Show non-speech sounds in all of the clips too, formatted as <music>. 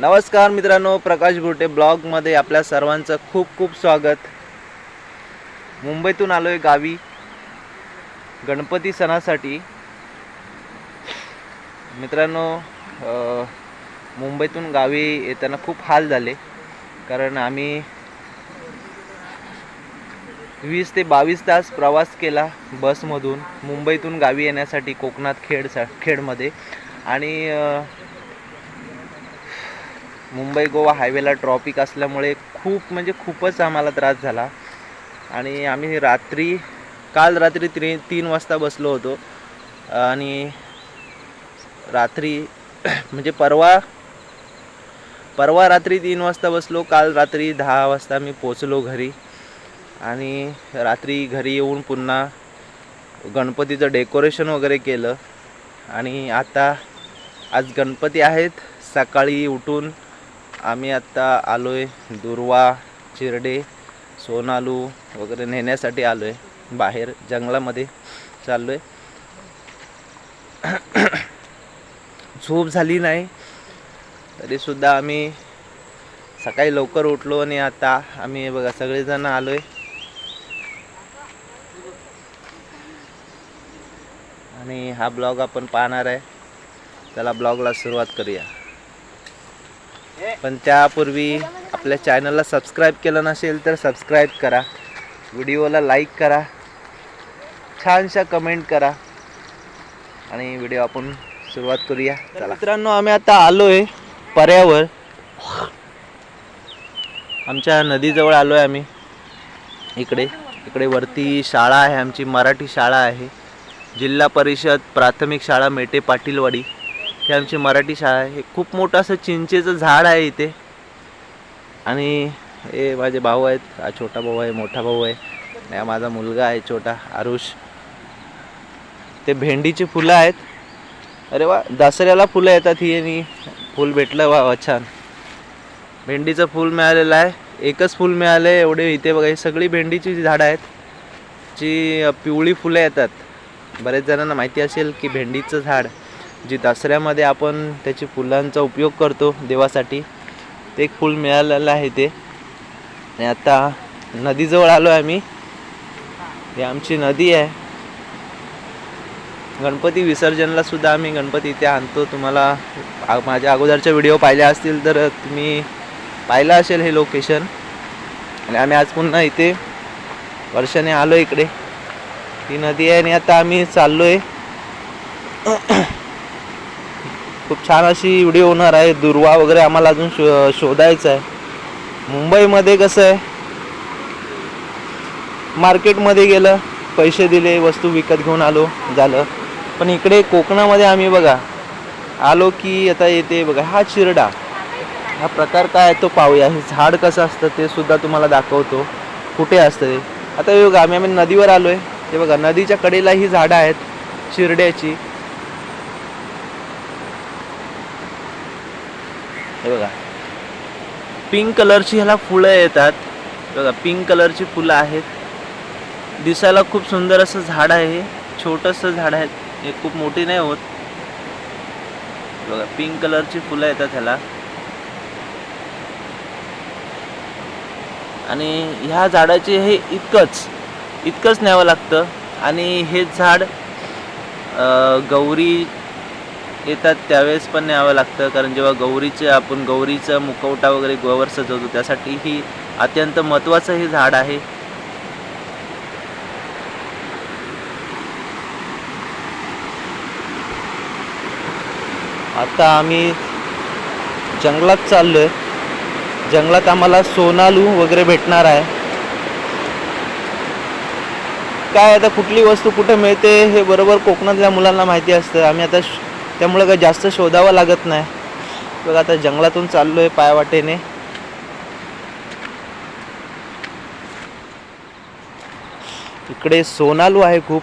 नमस्कार मित्रांनो प्रकाश बुटे ब्लॉगमध्ये आपल्या सर्वांचं खूप खूप स्वागत. मुंबईतून आलो आहे गावी गणपती सणासाठी. मित्रांनो मुंबईतून गावी येताना खूप हाल झाले कारण आम्ही वीस ते बावीस तास प्रवास केला बसमधून मुंबईतून गावी येण्यासाठी कोकणात खेड सा खेडमध्ये. आणि मुंबई गोवा हायवेला ट्रॉफिक असल्यामुळे खूप म्हणजे खूपच आम्हाला त्रास झाला. आणि आम्ही रात्री काल रात्री त्री तीन वाजता बसलो होतो. आणि रात्री <clears throat> म्हणजे परवा परवा रात्री तीन वाजता बसलो काल रात्री दहा वाजता मी पोचलो घरी. आणि रात्री घरी येऊन पुन्हा गणपतीचं डेकोरेशन वगैरे केलं. आणि आता आज गणपती आहेत सकाळी उठून आम्ही आत्ता आलो आहे दुर्वा चिरडे सोनालू वगैरे नेण्यासाठी आलो आहे बाहेर जंगलामध्ये चाललो आहे <clears throat> झोप झाली नाही. तरीसुद्धा आम्ही सकाळी लवकर उठलो आणि आता आम्ही बघा सगळेजण आलो आहे आणि हा ब्लॉग आपण पाहणार आहे. त्याला ब्लॉगला सुरुवात करूया. पण त्यापूर्वी आपल्या चॅनलला सबस्क्राईब केलं नसेल तर सबस्क्राईब करा. व्हिडिओला लाईक करा. छानशा कमेंट करा. आणि व्हिडिओ आपण सुरुवात करूया. चला. मित्रांनो आम्ही आता आलो आहे पर्यावर. आमच्या नदीजवळ आलो आहे आम्ही. इकडे इकडे वरती शाळा आहे. आमची मराठी शाळा आहे. जिल्हा परिषद प्राथमिक शाळा मेटे पाटीलवाडी. ही आमची मराठी शाळा आहे. हे खूप मोठं असं चिंचेचं झाड आहे इथे. आणि हे माझे भाऊ आहेत. हा छोटा भाऊ आहे मोठा भाऊ आहे. हा माझा मुलगा आहे छोटा आरुष. ते भेंडीची फुलं आहेत. अरे वा दसऱ्याला फुलं येतात ही आणि फुल भेटलं वा वा छान. भेंडीचं फूल मिळालेलं आहे. एकच फूल मिळालं आहे एवढे इथे बघा ही सगळी भेंडीची झाडं आहेत जी पिवळी फुलं येतात. बरेच जणांना माहिती असेल की भेंडीचं झाड जी दसऱ्यामध्ये आपण त्याची फुलांचा उपयोग करतो देवासाठी ते एक फूल मिळालेलं आहे ते. आणि आता नदीजवळ आलो आहे आम्ही. ही आमची नदी आहे. गणपती विसर्जनला सुद्धा आम्ही गणपती इथे आणतो. तुम्हाला माझ्या अगोदरच्या व्हिडिओ पाहिल्या असतील तर तुम्ही पाहिलं असेल हे लोकेशन. आणि आम्ही आज पुन्हा इथे वर्षाने आलो इकडे. ती नदी आहे आणि आता आम्ही चाललो आहे खूप छान अशी व्हिडिओ होणार आहे. दुर्वा वगैरे आम्हाला अजून शो शोधायचं आहे. मुंबईमध्ये कसं आहे? मार्केटमध्ये गेलं पैसे दिले वस्तू विकत घेऊन आलो झालं. पण इकडे कोकणामध्ये आम्ही बघा आलो की आता येते बघा हा चिरडा. हा प्रकार काय आहे तो पाहूया. हे झाड कसं असतं ते सुद्धा तुम्हाला दाखवतो. कुठे असतं ते? आता हे बघा आम्ही आम्ही नदीवर आलो आहे ते बघा नदीच्या कडेला ही झाडं आहेत चिरड्याची. हे बघा. पिंक कलरची ह्याला फुलं येतात. बघा पिंक कलरची फुलं आहेत. दिसायला खूप सुंदर असं झाड आहे हे. छोटंसं झाड आहे. हे खूप मोठी नाही होत. बघा पिंक कलरची फुलं येतात ह्याला. आणि ह्या झाडाचे हे इतकंच इतकंच न्यावं लागतं. आणि हे झाड गौरी येतात त्यावेळेस पण न्यावं लागतं. कारण जेव्हा गौरीचे आपण गौरीचा मुखवटा वगैरे गोवर सजवतो त्यासाठी ही अत्यंत महत्त्वाचं हे झाड आहे. आता आम्ही जंगलात चाललो आहे जंगलात आम्हाला सोनालू वगैरे भेटणार आहे. काय आता कुठली वस्तू कुठे मिळते हे बरोबर कोकणातल्या मुलांना माहिती असतं. आम्ही आता त्यामुळे काही जास्त शोधावं लागत नाही. बघा आता जंगलातून चाललो आहे पायवाटेने. इकडे सोनालू आहे खूप.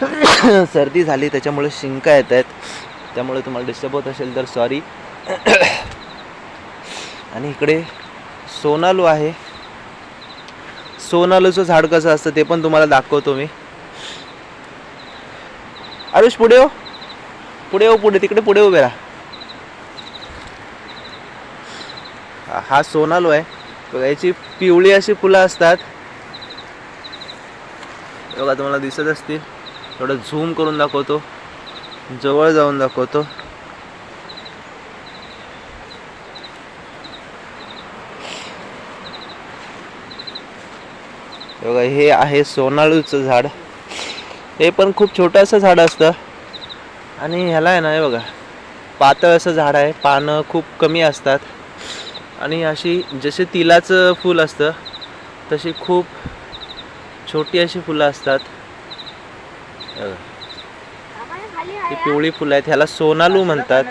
<coughs> सर्दी झाली त्याच्यामुळे शिंका येत आहेत त्यामुळे तुम्हाला डिस्टर्ब होत असेल तर सॉरी <coughs> आणि इकडे सोनालू आहे. सोनालूचं झाड कसं असतं ते पण तुम्हाला दाखवतो मी. आयुष पुढे हो. पुढे हो पुढे. तिकडे पुढे उभे राहा. हा सोनालो आहे बघा याची पिवळी अशी फुलं असतात. बघा तुम्हाला दिसत असतील. थोडं झूम करून दाखवतो. जवळ जाऊन दाखवतो. बघा हे आहे सोनाळूचं झाड. हे पण खूप छोटंसं झाड असतं. आणि ह्याला आहे ना हे बघा. पातळ असं झाड आहे. पानं खूप कमी असतात. आणि अशी जसे तिलाचं फूल असतं तशी खूप छोटी अशी फुलं असतात. ही पिवळी फुलं आहेत. ह्याला सोनालू म्हणतात.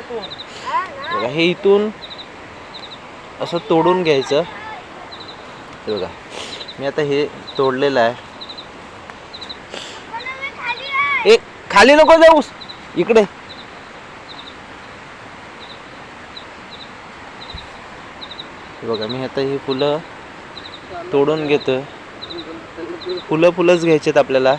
बघा हे इथून असं तोडून घ्यायचं. हे बघा. मी आता हे तोडलेलं आहे. ए खाली नको जाऊस. इकडे. बघा मी आता ही फुलं तोडून घेतो फुलं फुलंच घ्यायचेत आपल्याला.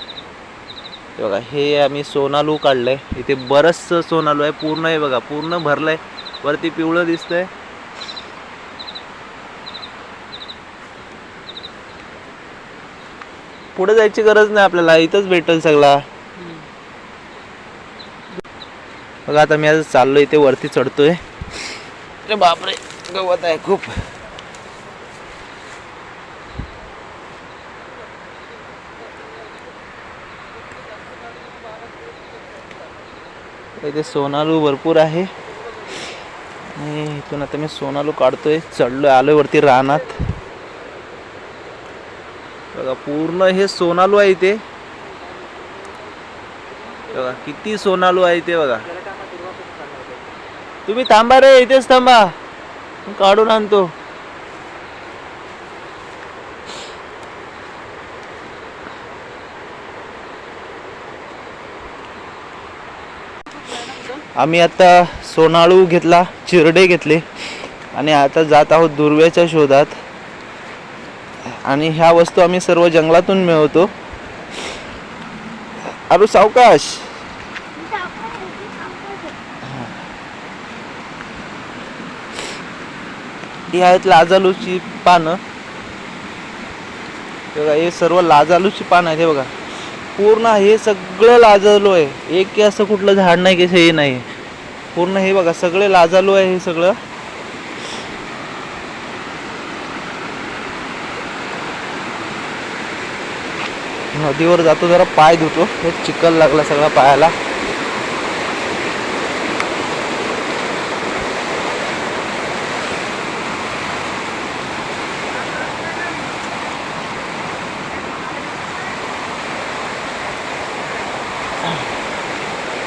बघा हे आम्ही सोनालू काढलंय. इथे बरंचसं सोनालू आहे. पूर्ण आहे बघा पूर्ण भरलंय. वरती पिवळं दिसतंय. पुढे जायची गरज नाही आपल्याला. इथंच भेटेल सगळा. बघा आता मी आज चाललो इथे वरती चढतोय. अरे बापरे गवत आहे खूप. इथे सोनालू भरपूर आहे. आणि इथून आता मी सोनालू काढतोय चढलोय आलोय वरती रानात. बघा पूर्ण हे सोनालू आहे इथे. बघा किती सोनालू आहे इथे बघा. तुम्ही थांबा रे इथेच थांबा. काढून आणतो. आम्ही आता सोनाळू घेतला चिरडे घेतले. आणि आता जात आहोत दुर्व्याच्या शोधात. आणि ह्या वस्तू आम्ही सर्व जंगलातून मिळवतो. अरे सावकाश! ही आहेत लाजालूची पानं. बघा हे सर्व लाजालूची पानं आहेत हे बघा. पूर्ण हे सगळं लाजालू आहे. एक की असं कुठलं झाड नाही की हे नाही. पूर्ण हे बघा सगळे लाजालू आहे हे सगळं. नदीवर जातो जरा पाय धुतो. हे चिखल लागला सगळा पायाला.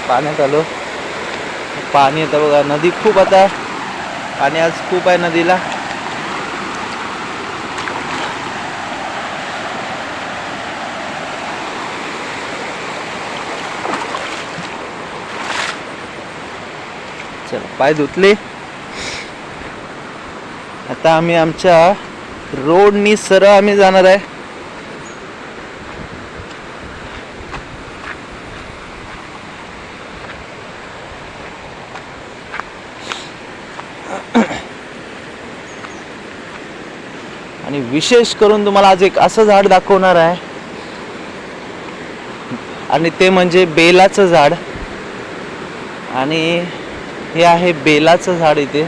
पाण्यात आलो. पाणी येतं बघा नदी खूप आता पाणी आज खूप आहे नदीला. चला पाय धुतले. आता आम्ही आमच्या रोडनी सरळ आम्ही जाणार आहे. आणि विशेष करून तुम्हाला आज एक असं झाड दाखवणार आहे. आणि ते म्हणजे बेलाचं झाड. आणि हे आहे बेलाचं झाड इथे.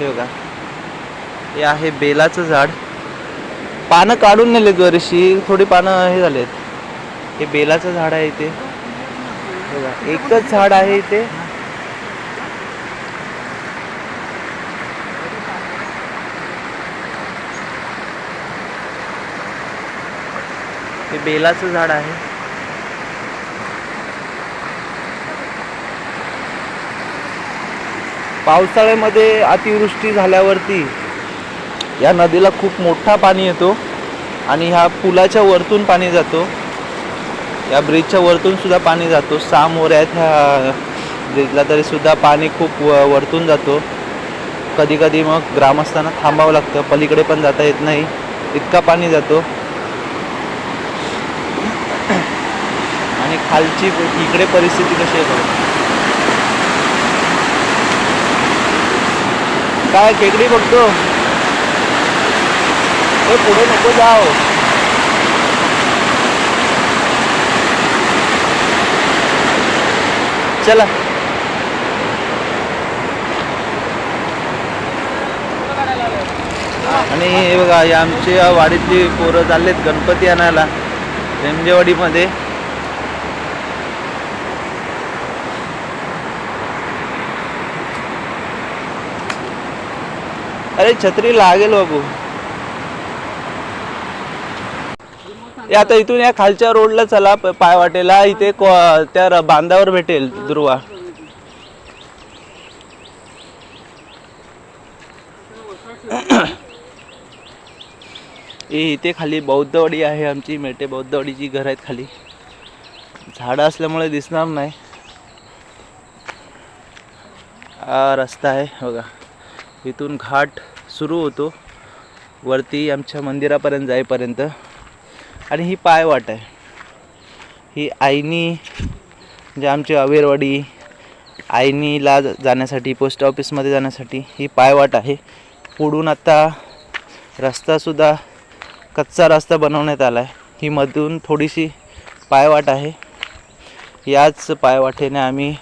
हे बघा. हे आहे बेलाचं झाड. पानं काढून नेलेत बरीचशी. थोडी पानं हे झालेत. हे बेलाचं झाड आहे इथे. बघा. एकच झाड आहे इथे. बेलाचं झाड आहे. पावसाळ्यामध्ये अतिवृष्टी झाल्यावरती या नदीला खूप मोठा पाणी येतो आणि ह्या पुलाच्या वरतून पाणी जातो. या ब्रिजच्या वरतून सुद्धा पाणी जातो. सहा मोऱ्या आहेत ह्या ब्रिजला तरी सुद्धा पाणी खूप व वरतून जातो. कधी कधी मग ग्रामस्थांना थांबावं लागतं. पलीकडे पण जाता येत नाही. इतका पाणी जातो आणि खालची इकडे परिस्थिती कशी आहे काय खेकडी बघतो? ए, पुढे नको जाओ चला. आणि हे बघा आमची वाडीतली पोरं चाललेत गणपती आणायला रेमजेवाडीमध्ये अरे छत्री लागेल बाबू. हे आता इथून या खालच्या रोडला चला पाय वाटेला इथे त्या बांधावर भेटेल दुर्वा. इथे खाली बौद्धवाडी आहे आमची मेटे बौद्धवाडीची घर आहेत खाली. झाडं असल्यामुळे दिसणार नाही. रस्ता आहे बघा. इथून घाट सुरू होतो. वरती आमच्या मंदिरापर्यंत जाईपर्यंत. आणि ही पायवाट आहे. ही आईनी म्हणजे जे आमची अवेरवाडी आईनीला जाण्यासाठी पोस्ट ऑफिसमध्ये जाण्यासाठी ही पायवाट आहे. पुढून आता रस्तासुद्धा कच्चा रस्ता बनवण्यात आला आहे. ही मधून थोडीशी पायवाट आहे. याच पायवाटेने आम्ही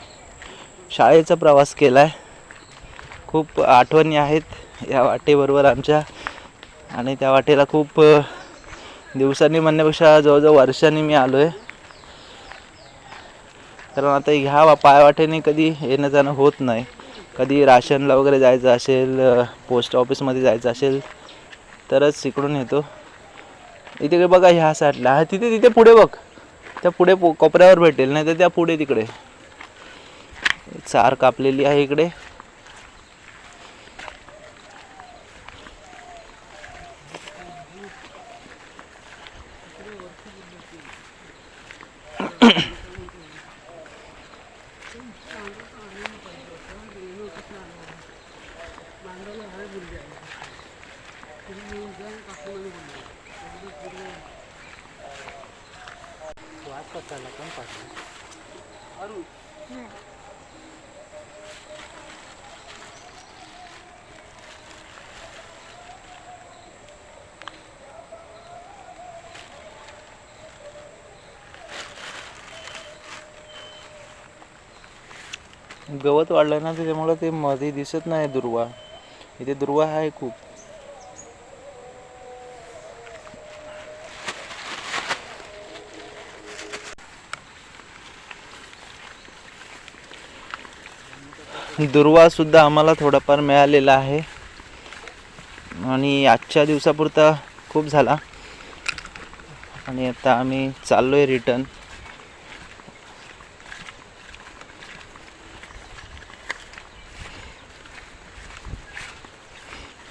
शाळेचा प्रवास केला आहे खूप आठवणी आहेत या वाटेबरोबर आमच्या. आणि त्या वाटेला खूप दिवसांनी म्हणण्यापेक्षा जवळजवळ वर्षांनी मी आलो आहे कारण आता ह्या वा- पायवाटेने कधी येणं जाणं होत नाही. कधी राशनला वगैरे जायचं असेल पोस्ट ऑफिसमध्ये जायचं असेल तरच इकडून येतो. इथे बघा ह्या साईडला. हा तिथे तिथे पुढे बघ. त्या पुढे पो- कोपऱ्यावर भेटेल नाही तर त्या पुढे तिकडे. चार कापलेली आहे इकडे. गवत वाढलं ना त्याच्यामुळे ते मध्ये दिसत नाही दुर्वा. इथे दुर्वा आहे खूप. दुर्वा सुद्धा आम्हाला थोडाफार मिळालेला आहे. आणि आजच्या दिवसापुरता खूप झाला. आणि आता आम्ही चाललोय रिटर्न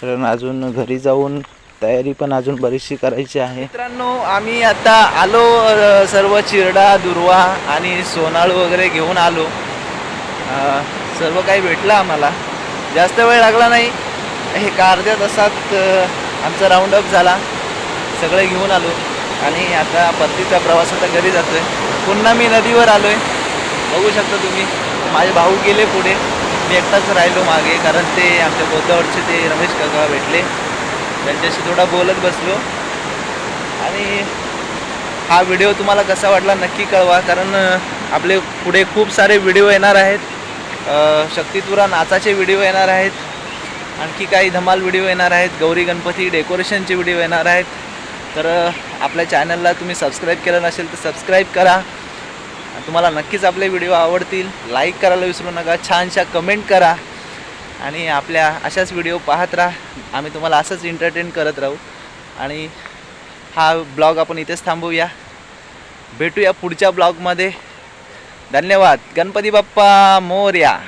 कारण अजून घरी जाऊन तयारी पण अजून बरीचशी करायची आहे. मित्रांनो आम्ही आता आलो अ, सर्व चिरडा दुर्वा आणि सोनाळू वगैरे घेऊन आलो. अ, सर्व काही भेटलं आम्हाला. जास्त वेळ लागला नाही. एक अर्ध्या तासात अ, आमचा राऊंड अप झाला. सगळे घेऊन आलो. आणि आता परतीचा प्रवास आता घरी जातोय. पुन्हा मी नदीवर आलोय. बघू शकता तुम्ही. माझे भाऊ गेले पुढे. मी एकटाच राहिलो मागे कारण ते आमच्या बोधावरचे ते रमेश काका भेटले. त्यांच्याशी थोडा बोलत बसलो. आणि हा व्हिडिओ तुम्हाला कसा वाटला नक्की कळवा कारण आपले पुढे खूप सारे व्हिडिओ येणार आहेत. अ, शक्तितुरा नाचाचे व्हिडिओ येणार आहेत. आणखी काही धमाल व्हिडिओ येणार आहेत. गौरी गणपती डेकोरेशनचे व्हिडिओ येणार आहेत. तर आपल्या चॅनलला तुम्ही सबस्क्राईब केलं नसेल तर सबस्क्राईब करा. तुम्हाला नक्कीच आपले व्हिडिओ आवडतील. लाईक करायला विसरू नका. छानशा कमेंट करा. आणि आपल्या अशाच व्हिडिओ पाहत राहा. आम्ही तुम्हाला असंच एंटरटेन करत राहू. आणि हा ब्लॉग आपण इथेच थांबवूया. भेटूया पुढच्या ब्लॉगमध्ये. धन्यवाद. गणपती बाप्पा मोर्या.